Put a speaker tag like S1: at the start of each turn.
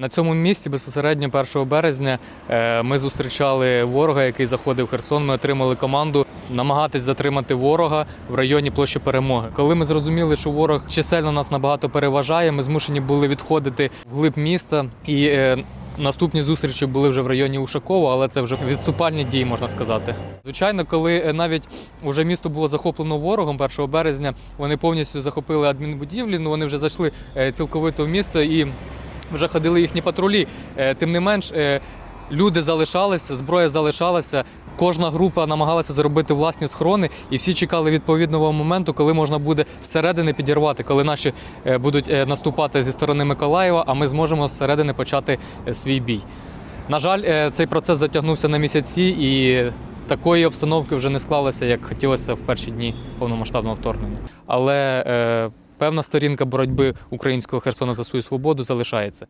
S1: На цьому місці безпосередньо 1 березня е, ми зустрічали ворога, який заходив в Херсон. Ми отримали команду намагатись затримати ворога в районі площі перемоги. Коли ми зрозуміли, що ворог чисельно нас набагато переважає, ми змушені були відходити вглиб міста і. е, Наступні зустрічі були вже в районі Ушакова, але це вже відступальні дії, можна сказати. Звичайно, коли е, навіть уже місто було захоплено ворогом 1 березня, вони повністю захопили адмінбудівлі, ну вони вже зайшли цілковито в місто і вже ходили їхні патрулі. Е, Тим не менш, е, люди залишалися, зброя залишалася. Кожна група намагалася зробити власні схорони, і всі чекали відповідного моменту, коли можна буде зсередини підірвати, коли наші е, будуть наступати зі сторони Миколаєва, а ми зможемо зсередини почати свій бій. На жаль, цей процес затягнувся на місяці, і такої обстановки вже не склалося, як хотілося в перші дні повномасштабного вторгнення. Але певна сторінка боротьби українського Херсона за свою свободу залишається.